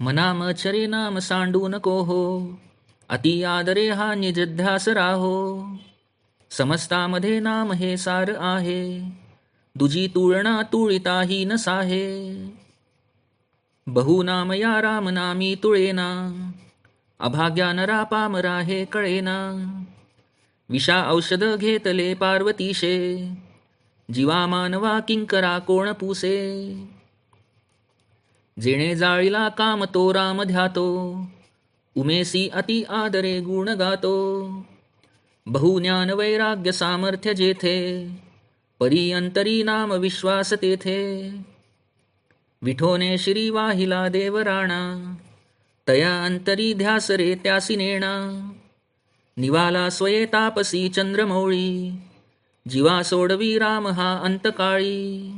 मनाम चरे नाम सांडू नको हो अति आदरे हा निजध्यास राहो. समस्तामध्ये नाम हे सार आहे. दुजी तुळणा तुळिताही न साहे. बहुनाम या राम नामी तुळेना. अभाग्या नरा पामरा हे कळेना. विषा औषध घेतले पार्वतीशे. जीवा मानवा किंकरा कोण पुसे. जेणे जाळीला काम तो राम ध्यातो. उमेसी अति आदरे गुण गातो. बहुज्ञान वैराग्य सामर्थ्य जेथे परी अंतरी नाम विश्वास तेथे. विठोने श्री वाहिला देवराणा तया अंतरी ध्यास रे त्यासी नेणा. निवाला स्वये तापसी चंद्रमौळी जीवा सोडवी राम हा अंतकाळी.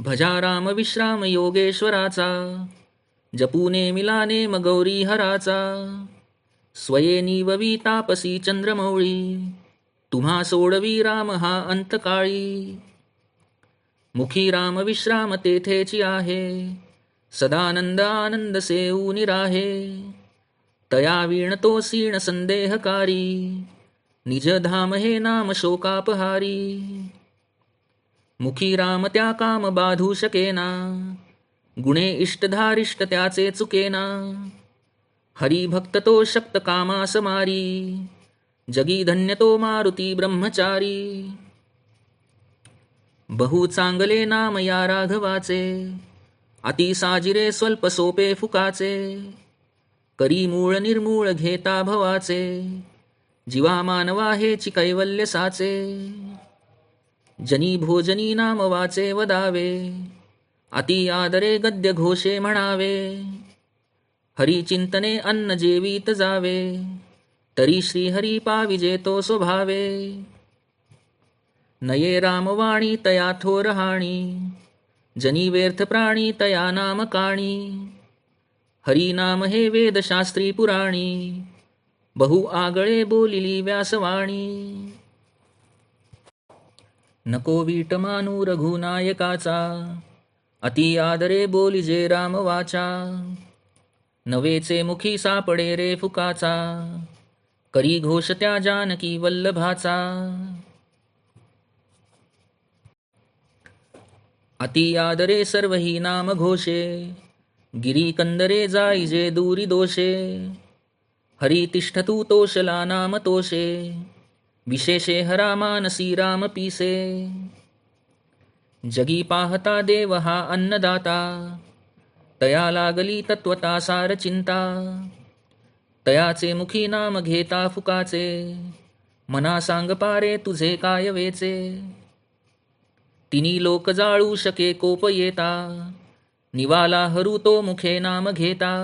भजा राम विश्राम योगेश्वराचा जपूने मिलाने मगौरी हराचा स्वये निववी तापसी चंद्रमौळी तुम्हा सोडवी राम हा अंतकाळी. मुखी राम विश्राम तेथेची आहे सदानंद आनंद सेऊ निराहे. तया वीण तो सीण संदेहकारी निज धाम हे नाम शोकापहारी. मुखी राम त्या काम बाधू शकेना गुणे इष्टधारिष्ट त्याचे चुकेना। हरिभक्त तो शक्त कामा समारी जगी धन्य तो मारुती ब्रह्मचारी। बहु चांगले नाम या राघवाचे। अति साजिरे स्वल्प सोपे फुकाचे। करी मूळ निर्मूळ घेता भवाचे। जीवा मानवा हेची कैवल्य साचे जनी भोजनी नाम वाचे वदावे। अति आदरे गद्य घोषे म्हणावे हरी चिंतने अन्न जेवीत जावे। तरी श्रीहरी पाविजे तो स्वभावे। नये रामवाणी तया थोरहाणी जनी व्यर्थ प्राणी तया नाम काणी। हरी नाम हे वेदशास्त्री पुराणी। बहु आगळे बोलिली व्यासवाणी। नको वीट मानू रघुनायकाचा अति आदरे बोलिजे राम वाचा. नवेचे मुखी सापडे रे फुकाचा. करी घोष त्या जानकी वल्लभाचा. अति आदरे सर्व ही नाम घोषे. गिरी कंदरे जाईजे दूरी दोषे. हरी तिष्ठतु तोषला नाम तोषे. विशेषे हरा राम पीसे जगी पाहता देव हा अन्नदाता। तया लागली तत्वता सार चिंता। तयाचे मुखी नाम घेता फुकाचे। मना सांग पारे तुझे काय वेचे। तिनी लोक जाळू शके कोप येता। निवाला हरू तो मुखे नाम घेता।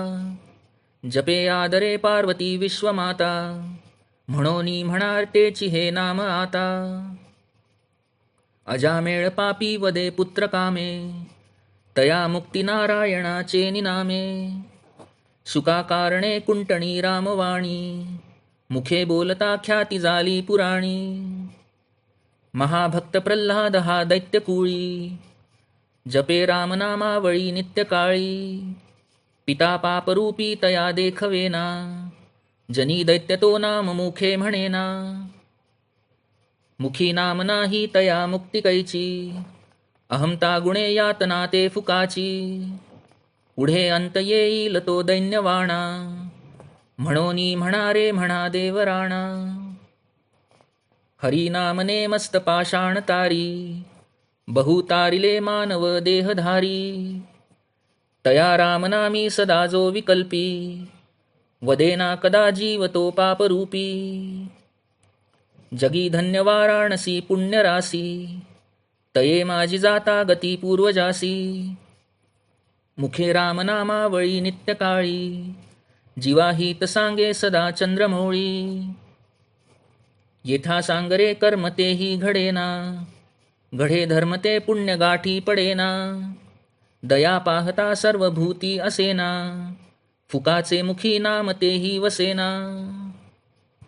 जपे आदरे पार्वती विश्वमाता। म्हणोनी म्हणार तेची हे नाम आता. अजामेळ पापी वदे पुत्र कामे. तया मुक्ती नारायणाचे निनामे. सुका कारणे कुंटणी रामवाणी. मुखे बोलता ख्याती झाली पुराणी. महाभक्त प्रल्हाद हा दैत्यकुळी. जपे रामनामावळी नित्यकाळी. पिता पापरूपी तया देखवेना. जनी दैत्यतो नाम मुखे म्हणेना मुखी नाम नाही तया मुक्ती कैची। अहमता गुणे यातना ते फुकाची। पुढे अंत येईल तो दैन्यवाणा। म्हणोनी म्हणारे म्हणा देवराणा। हरिनामने मस्त पाषाण तारी। बहुतारिले मानव देहधारी। तया रामनामी सदा जो विकल्पी। वदेना कदा जीवतो पापरूपी जगी धन्य वाराणसी पुण्यरासी तये माझी जाता गती पूर्वजासी। मुखे रामनामावळी नित्यकाळी। जीवाहित सांगे सदा चंद्रमोळी। येथा सांगरे कर्म तेही घडेना। घडे धर्म ते पुण्य गाठी पडेना। दया पाहता सर्व भूती असेना। फुकाचे मुखी नाम तेही वसेना.